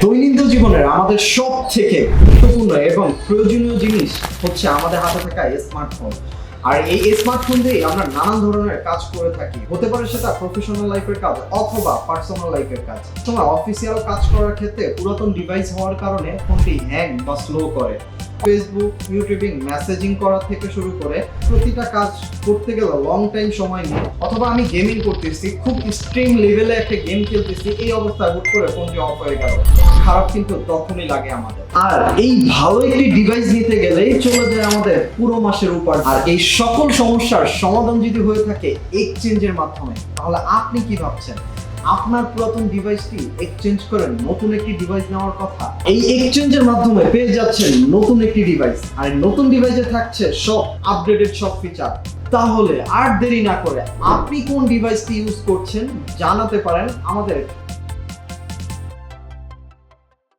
দৈনন্দিন জীবনের আমাদের সব থেকে গুরুত্বপূর্ণ এবং প্রয়োজনীয় জিনিস হচ্ছে আমাদের হাতে থাকা স্মার্টফোন আর এই স্মার্টফোন দিয়ে আমরা নানান ধরনের কাজ করে থাকি। হতে পারে সেটা প্রফেশনাল লাইফের কাজ অথবা পার্সোনাল লাইফের কাজ। তোমার অফিসিয়াল কাজ করার ক্ষেত্রে পুরাতন ডিভাইস হওয়ার কারণে ফোনটি হ্যাং বা স্লো করে। ফেসবুক ইউটিউবিং মেসেজিং করা থেকে শুরু করে প্রতিটা কাজ করতে গেলে লং টাইম সময় নিয়ে অথবা আমি গেমিং করতেছি, খুব এক্সট্রিম লেভেলে একটা গেম খেলতেছি, এই অবস্থা হুট করে ফোনটি অফ হয়ে গেল। খারাপ কিন্তু তখনই লাগে আমাদের। আর এই ভালো একটি ডিভাইস নিতে গেলেই চলে যায় আমাদের পুরো মাসের উপর। আর এই সকল সমস্যার সমাধান যদি হয়ে থাকে এক্সচেঞ্জের মাধ্যমে, তাহলে আপনি কি ভাবছেন? আপনার পুরাতন ডিভাইসটি এক্সচেঞ্জ করে নতুন একটি ডিভাইস নেওয়ার কথা। এই এক্সচেঞ্জের মাধ্যমে পেয়ে যাচ্ছেন নতুন একটি ডিভাইস আর নতুন ডিভাইসে থাকছে সব আপডেটেড সব ফিচার তাহলে আর দেরি না করে আপনি কোন ডিভাইসটি ইউজ করছেন জানাতে পারেন আমাদের